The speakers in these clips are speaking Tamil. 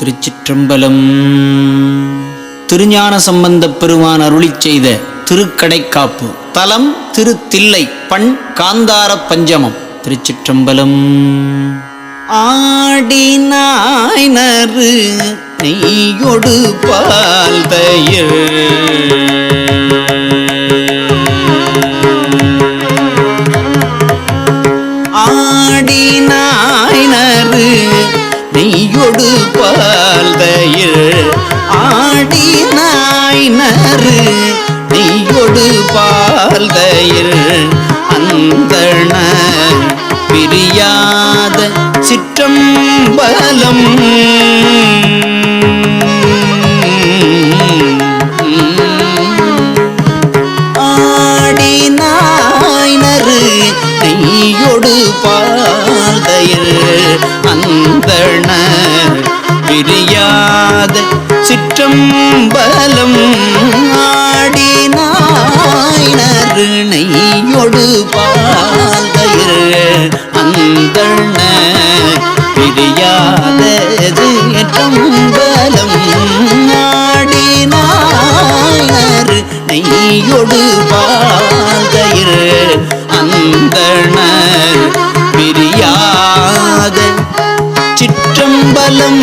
திருச்சிற்றம்பலம். திருஞான சம்பந்தப் பெருமான் அருளி செய்த திருக்கடைக்காப்பு. தலம் திருத்தில்லை பண் காந்தார பஞ்சமம். திருச்சிற்றம்பலம். ஆடினாய்னரு நெய்யொடு பால் தயிர். கொடுப்பால் பால் ஆடி ஆடினாயினரு நெய்யொடு பால் தயிர் அந்தண பிரியாத சிற்றம்பலம். ஆடினாயினரு நெய்யொடு பாதையில் அந்தண பிரியாத சிற்றம்பலம் ஆடினாயினருணையொடு நெய்யொடு பாதையில் அந்தண. பிரியாத சிற்றம்பலம் ஆடினாயினர் நெய்யொடு பாதையில் அந்தணர் பிரியாத சிற்றம்பலம்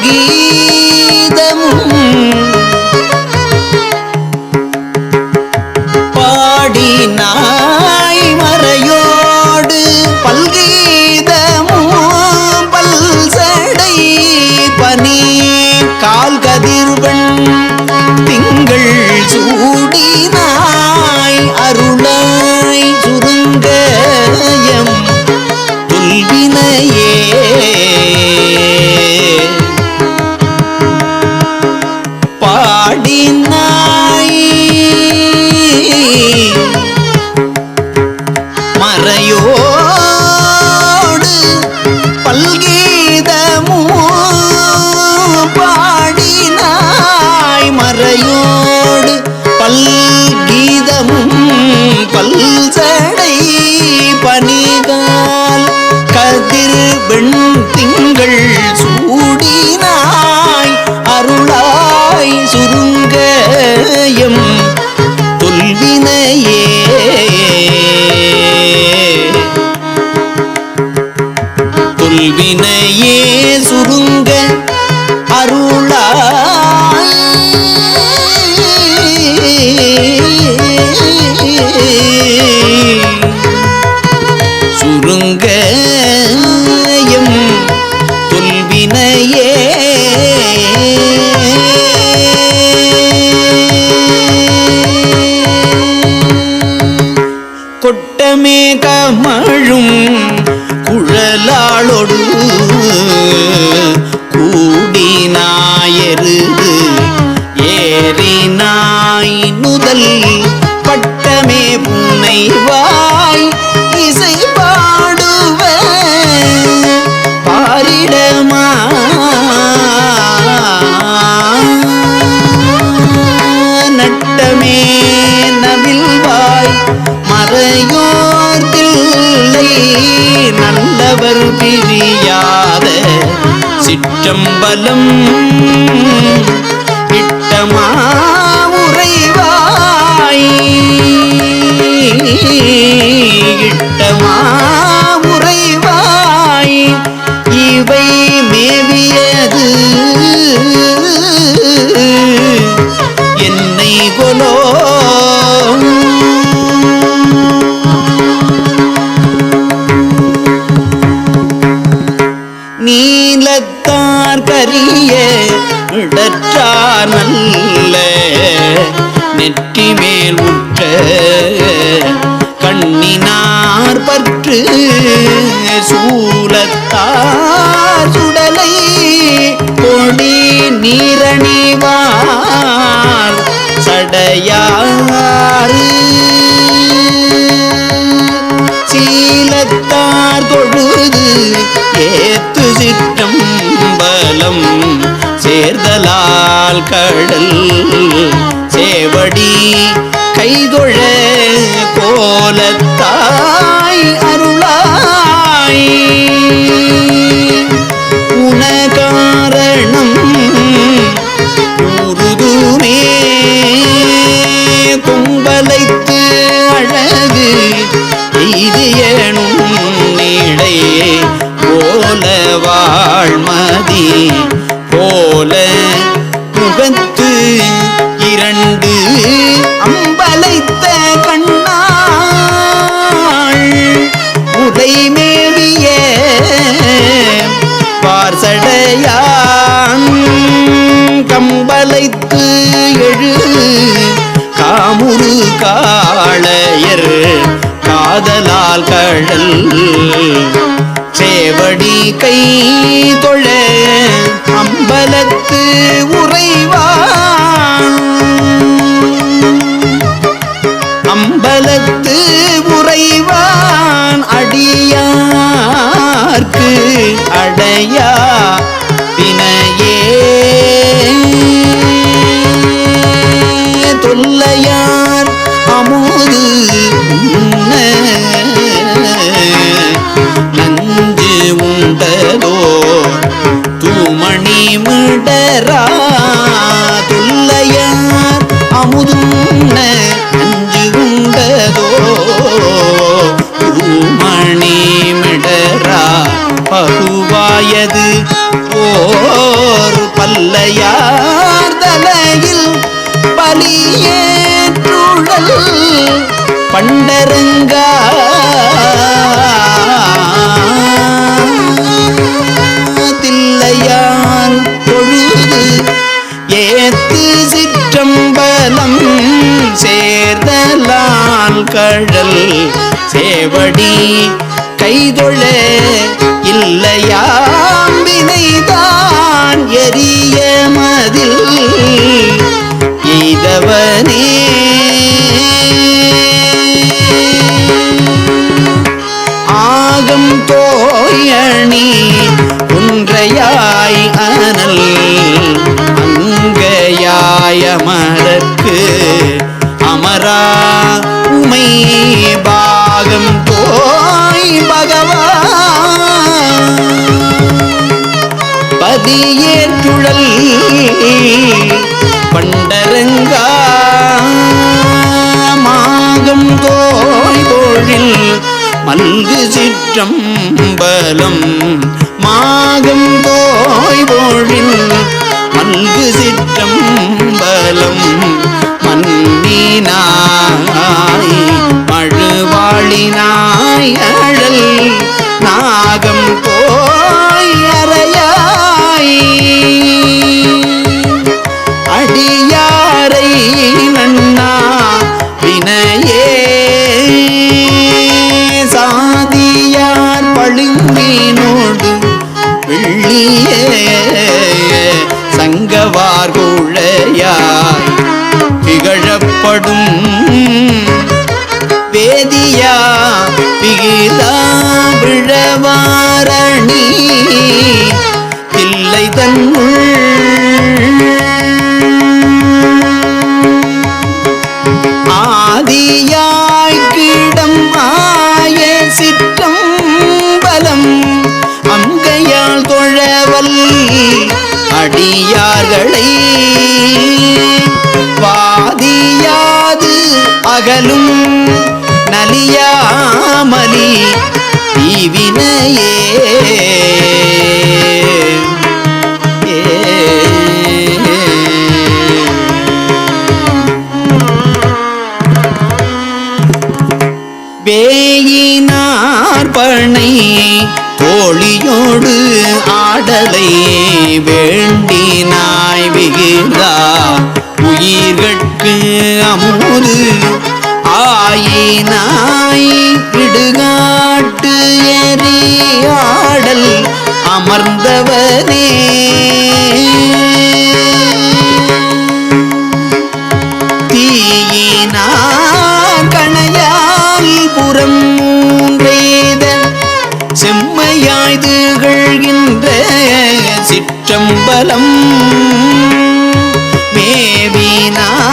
பல்கீதமும் பாடினாய் மறையோடு பல்கீதமும் பல்சடை பனி கால்கள் தொல்வினையே சுருங்க அருளாய். சுருங்கயம் தொல்வினையே. கொட்டமே கமழும் சம்பலம் சூலத்தார் சுடலை கொடி நீரணிவார் சடையாறு. சீலத்தார் தொழுது ஏத்து சிற்றம் பலம் சேர்தலால் கடல் சேவடி இரண்டு அம்பலைத்த கண்ணாள் உதை மேவிய பார்சடையான் கம்பலைத்து எழு காமுரு காளையர் காதலால் கடல் சேவடி கை தொழ அம்பலத்து உறைவார் பலத்து உறைவான் அடியார்க்கு அடையா வினையே தொல்லையார் அமுது நஞ்சு உண்டதோ தூமணி மிடரா. தொல்லையார் அமுது ஏற்றுழல் பண்டரங்கா? தில்லையான் பொழுது ஏத்து சிற்றம்பலம் சேர்தலால் கழல் சேவடி கைதொழ ஆயினாய் இடுகாட்டு எரியாடல் அமர்ந்தவனே. தீயினா கணையால் புறம் மூன்றேத செம்மையாய் திகழ்கின்ற சிற்றம்பலம் மேவினாய்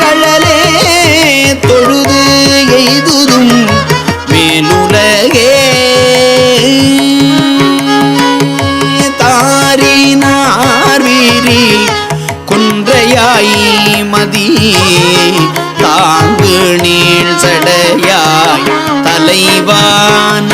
கள தாதி தாங்கு நீள் சடையாய் தலைவானல்ல